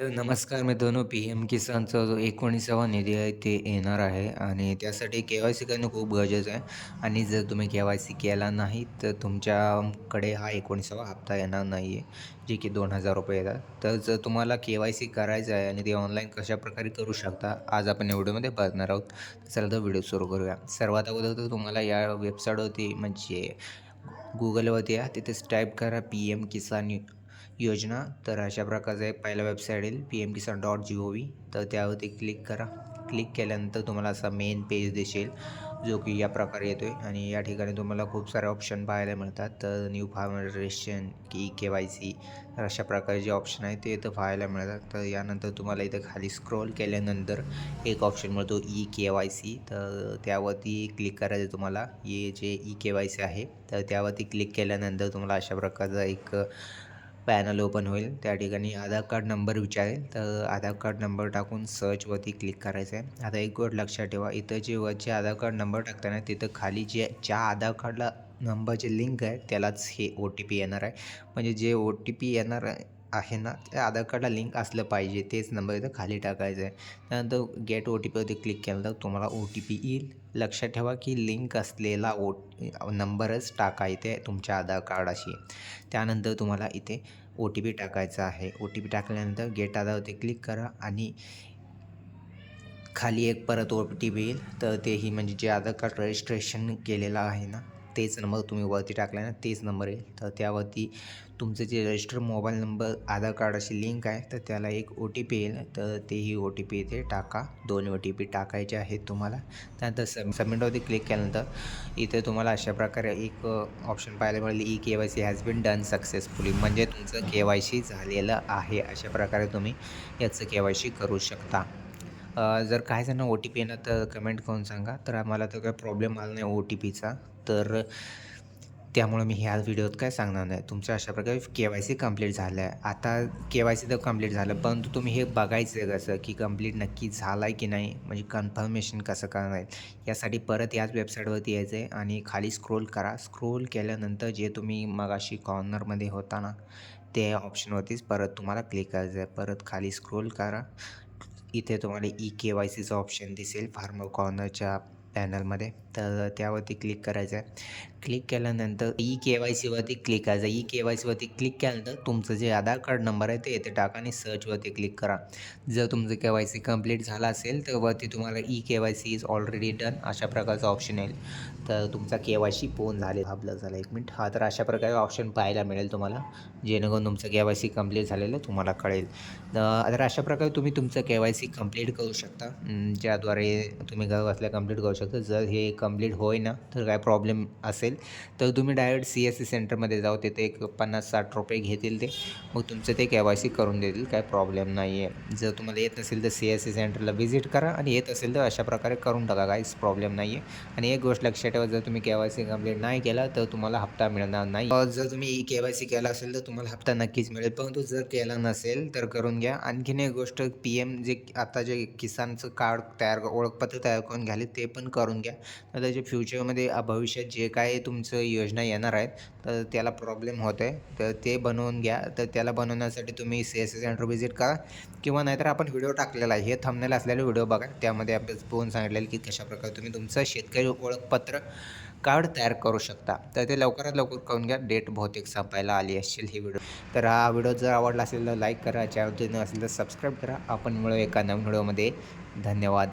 तर नमस्कार मित्रांनो पी एम किसानचा जो एकोणीसावा निधी आहे ते येणार आहे आणि त्यासाठी के वाय सी करणं खूप गरजेचं आहे. आणि जर तुम्ही के वाय सी केला नाही तर तुमच्याकडे हा एकोणीसावा हप्ता येणार नाही आहे जे की दोन हजार रुपये येतात. तर जर तुम्हाला के वाय सी करायचं आहे आणि ते ऑनलाईन कशाप्रकारे करू शकता आज आपण व्हिडिओमध्ये बघणार आहोत. चला तर व्हिडिओ सुरू करूया. सर्वात अगोदर तर तुम्हाला या वेबसाईटवरती म्हणजे गुगलवरती या तिथेच टाईप करा पी एम किसान योजना. तर अशा प्रकारचा एक पहिला वेबसाईट येईल P M Kisan dot G O V तर त्यावरती क्लिक करा. क्लिक केल्यानंतर तुम्हाला असा मेन पेज दिसेल जो की या प्रकारे येतो आहे आणि या ठिकाणी तुम्हाला खूप सारे ऑप्शन पाहायला मिळतात. तर न्यू फार्मरेशन रजिस्ट्रेशन की के वाय सी तर अशा प्रकारे जे ऑप्शन आहे ते इथं पाहायला मिळतात. तर यानंतर तुम्हाला इथं खाली स्क्रोल केल्यानंतर एक ऑप्शन मिळतो ई के वाय सी. तर त्यावरती क्लिक करायचं तुम्हाला. हे जे ई के वाय सी आहे तर त्यावरती क्लिक केल्यानंतर तुम्हाला अशा प्रकारचा एक पॅनल ओपन होईल. त्या ठिकाणी आधार कार्ड नंबर विचारेल. तर आधार कार्ड नंबर टाकून सर्चवरती क्लिक करायचं आहे आता एक गोष्ट लक्षात ठेवा. इथं जे वरचे आधार कार्ड नंबर टाकताना तिथं खाली जे ज्या आधार कार्डला नंबरची लिंक आहे त्यालाच हे ओ टी पी येणार आहे. म्हणजे जे ओ टी पी येणार आहे आहे ना त्या आधार कार्डला लिंक असलं पाहिजे तेच नंबर इथं खाली टाकायचं आहे. त्यानंतर गेट ओ टी पीवरती क्लिक केलं तर तुम्हाला ओ टी पी येईल. लक्षात ठेवा की लिंक असलेला ओ नंबरच टाका इथे तुमच्या आधार कार्डाशी. त्यानंतर तुम्हाला इथे ओ टी पी टाकायचा आहे. ओ टी पी टाकल्यानंतर गेट आधारवरती क्लिक करा आणि खाली एक परत ओ टी पी येईल. तर तेही म्हणजे जे आधार कार्ड रजिस्ट्रेशन केलेलं आहे ना तेच नंबर तुम्ही वरती टाकला ना तेच नंबर येईल तर त्यावरती तुमचं जे रजिस्टर मोबाईल नंबर आधार कार्डाशी लिंक आहे तर त्याला एक ओ टी पी येईल. तर तेही ओ टी पी इथे टाका. दोन ओ टी पी टाकायचे आहेत तुम्हाला. त्यानंतर सब सबमिटवरती क्लिक केल्यानंतर इथे तुम्हाला अशा प्रकारे एक ऑप्शन पाहायला मिळेल. E K Y C has been done successfully म्हणजे तुमचं के वाय सी झालेलं आहे अशा प्रकारे तुम्ही याचं के वाय सी करू शकता. जर काही जण ओ टी पी येणार तर कमेंट करून सांगा. तर आम्हाला तर काही प्रॉब्लेम आला नाही ओ टी पीचा तर त्यामुळे मी ह्या व्हिडिओत काय सांगणार नाही. तुमच्या अशा प्रकारे के वाय सी कंप्लीट झालं आहे आता के वाय सी तर कंप्लीट झालं परंतु तुम्ही हे बघायचं आहे कसं की कंप्लीट नक्की झालं आहे की नाही म्हणजे कन्फर्मेशन कसं करणार यासाठी परत याच वेबसाईटवरती यायचं आहे आणि खाली स्क्रोल करा. स्क्रोल केल्यानंतर जे तुम्ही मगाशी कॉर्नरमध्ये होता ना ते ऑप्शनवरतीच परत तुम्हाला क्लिक करायचं आहे परत खाली स्क्रोल करा. इथे तुम्हाला ई के वाय सीचं ऑप्शन दिसेल फार्मर कॉर्नरच्या पॅनलमध्ये तर त्यावरती क्लिक करायचं आहे क्लिक केल्यानंतर ई के वाय सीवरती क्लिक करायचं ई के वाय सीवरती क्लिक केल्यानंतर तुमचं जे आधार कार्ड नंबर आहे ते येथे टाका आणि सर्चवरती क्लिक करा. जर तुमचं के वाय सी कंप्लीट झालं असेल तर वरती तुम्हाला E K Y C is already done अशा प्रकारचं ऑप्शन येईल. तर तुमचा के वाय सी पूर्ण झाले. आपलं झालं एक मिनिट. हा तर अशा प्रकारे ऑप्शन पाहायला मिळेल तुम्हाला. जेणेकरून तुमचं के वाय सी कंप्लीट झालेलं तुम्हाला कळेल. तर अशा प्रकारे तुम्ही तुमचं के वाय सी कंप्लीट करू शकता. ज्याद्वारे तुम्ही घर बसल्या कंप्लीट करू शकता. जर हे कंप्लीट होईना तर काय प्रॉब्लेम असेल? तर तुम्ही डायरेक्ट सी एस सी सेंटरमध्ये जाऊ तिथे एक पन्नास साठ रुपये घेतील ते. मग तुमचं ते के वाय सी करून देतील काय प्रॉब्लेम नाही आहे जर तुम्हाला येत नसेल तर सी एस सी सेंटरला व्हिजिट करा आणि येत असेल तर अशा प्रकारे करून टाका काहीच प्रॉब्लेम नाही आहे आणि एक गोष्ट लक्षात ठेवा जर तुम्ही के वाय सी कंप्लीट नाही केला तर तुम्हाला हप्ता मिळणार नाही. जर तुम्ही ई के वाय सी केला असेल तर तुम्हाला हप्ता नक्कीच मिळेल. परंतु जर केला नसेल तर करून घ्या. आणखीन एक गोष्ट पी एम जे आता जे किसानचं कार्ड तयार ओळखपत्र तयार करून घ्याले ते पण करून घ्या. तर त्याच्या फ्युचरमध्ये भविष्यात जे काय तुमचं योजना येणार आहेत तर त्याला प्रॉब्लेम होत आहे तर ते बनवून घ्या. तर त्याला बनवण्यासाठी तुम्ही सी एस सेंटर व्हिजिट करा. किंवा नाहीतर आपण व्हिडिओ टाकलेला आहे. हे थंबनेल असलेले व्हिडिओ बघा. त्यामध्ये आपण पोहून सांगितलेलं की कशाप्रकारे तुम्ही तुमचं शेतकरी ओळखपत्र कार्ड तयार करू शकता. तर ते लवकरात लवकर करून घ्या. डेट बहुतेक संपायला आली असेल ही व्हिडिओ तर हा व्हिडिओ जर आवडला असेल तर लाईक करा. चॅनल असेल तर सबस्क्राईब करा. आपण मिळू एका नवीन व्हिडिओमध्ये धन्यवाद.